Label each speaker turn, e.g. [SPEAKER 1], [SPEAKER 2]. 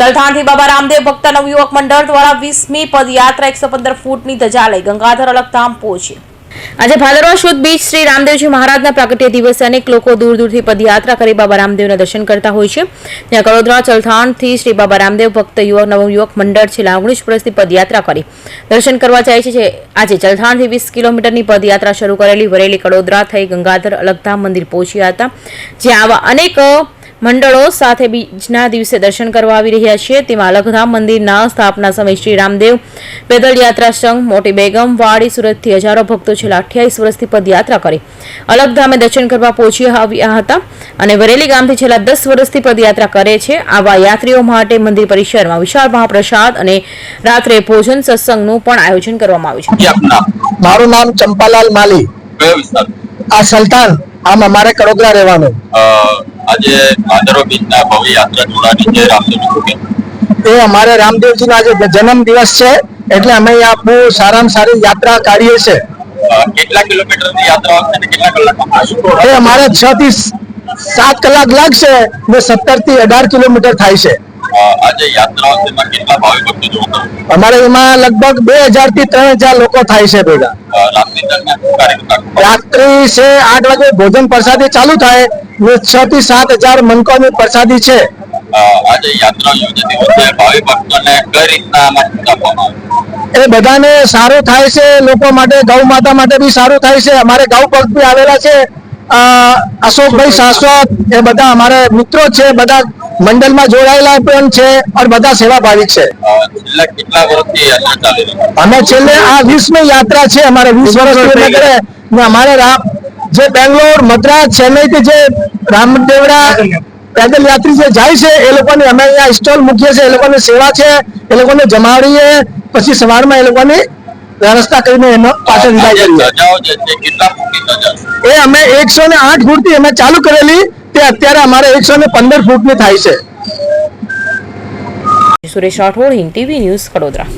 [SPEAKER 1] ચલથાણથી બાબા રામદેવ ભક્ત નવયુવક મંડળ દ્વારા વીસમી પદયાત્રા એકસો પંદર ફૂટની ધજા લઈ ગંગાધર અલગધામ પહોંચી. આજે ભાદરવા શુદ્ધ બીચ શ્રી રામદેવજી મહારાજના પ્રાગટ્ય દિવસે અનેક લોકો દૂર દૂરથી પદયાત્રા કરી બાબા રામદેવના દર્શન કરતા હોય છે. ત્યાં કડોદરા ચલથાણથી શ્રી બાબા રામદેવ ભક્ત યુવક નવયુવક મંડળ છેલ્લા ઓગણીસ વર્ષથી પદયાત્રા કરી. દર્શન કરવા જાય છે આજે ચલથાણથી વીસ કિલોમીટરની પદયાત્રા શરૂ કરેલી વરેલી કડોદરા થઈ ગંગાધર અલગધામ મંદિર પહોંચ્યા હતા. જ્યાં આવા અનેક મંડળો સાથે બીજના દિવસે દર્શન કરવા આવી રહ્યા છે. તેમાં અલગધામ મંદિરના સ્થાપના સમય શ્રી રામદેવ પેદલ યાત્રા સંઘ મોટી બેગમ વાડી સુરતથી હજારો ભક્તો છેલ્લા અઠ્યાવીસ વર્ષથી પદયાત્રા કરી. અલગધામે દર્શન કરવા પહોંચી આવ્યા હતા અને વરેલી ગામથી છેલ્લા દસ વર્ષથી પદયાત્રા કરે છે. આવા યાત્રીઓ માટે મંદિર પરિસરમાં વિશાળ મહાપ્રસાદ અને રાત્રે ભોજન સત્સંગનું પણ આયોજન કરવામાં આવ્યું છે.
[SPEAKER 2] મારું નામ ચંપાલાલ માલી. આ સલ્તાન આમ અમારે કડોદરા રહેવાનું.
[SPEAKER 3] આજે ભાદરવા બીજના ભવ્ય યાત્રા જોડાની છે રામદેવ
[SPEAKER 2] એ અમારે રામદેવજીનો આજે જન્મ દિવસ છે એટલે અમે અહીંયા બહુ સારામાં સારી યાત્રા કાઢીએ છે.
[SPEAKER 3] કેટલા કિલોમીટરની યાત્રા અને કેટલા કલાક?
[SPEAKER 2] એ અમારે છ થી સાત કલાક લાગશે ને સત્તરથી અઢાર કિલોમીટર થાય છે.
[SPEAKER 3] આજે યાત્રા કેટલા ભક્તો
[SPEAKER 2] અમારે એમાં લગભગ બે હજારથી ત્રણ હજાર લોકો થાય છે ભેગા.
[SPEAKER 3] રામની
[SPEAKER 2] છે આઠ વાગે ભોજન પ્રસાદી ચાલુ થાય ને છ થી સાત હજાર મનકોની પ્રસાદી છે.
[SPEAKER 3] આજે યાત્રા યોજાતી વખતે ભાવિ ભક્તોને કઈ રીતના માહિતી આપવામાં આવે
[SPEAKER 2] એ બધાને સારું થાય છે લોકો માટે ગૌ માતા માટે બી સારું થાય છે. અમારે ગૌ ભક્ત બી આવેલા છે. અશોકભાઈ શાશ્વત એ બધા અમારા મિત્રો છે બધા મંડળમાં જોડાયેલા પણ છે અને બધા સેવાભાવી છે. અમે છેલ્લે આ વીસમી યાત્રા છે અમારે વીસ વર્ષ પૂર્ણ કરે ને અમારે રામ જે બેંગ્લોર મદ્રાસ ચેન્નઈ થી જે રામદેવડા પેદલ યાત્રી જે જાય છે એ લોકોને અમે અહીંયા સ્ટોલ મૂકીએ છીએ એ લોકોની સેવા છે એ લોકોને જમાડીએ પછી સવારમાં એ લોકોની વ્યવસ્થા કરીને એનો પાછળ વિદાય? એ અમે એકસો ને આઠ ફૂટથી અમે ચાલુ કરેલી તે અત્યારે અમારે એકસો ને પંદર ફૂટની થાય છે.
[SPEAKER 1] Suresh Rathod Hind TV news Kadodara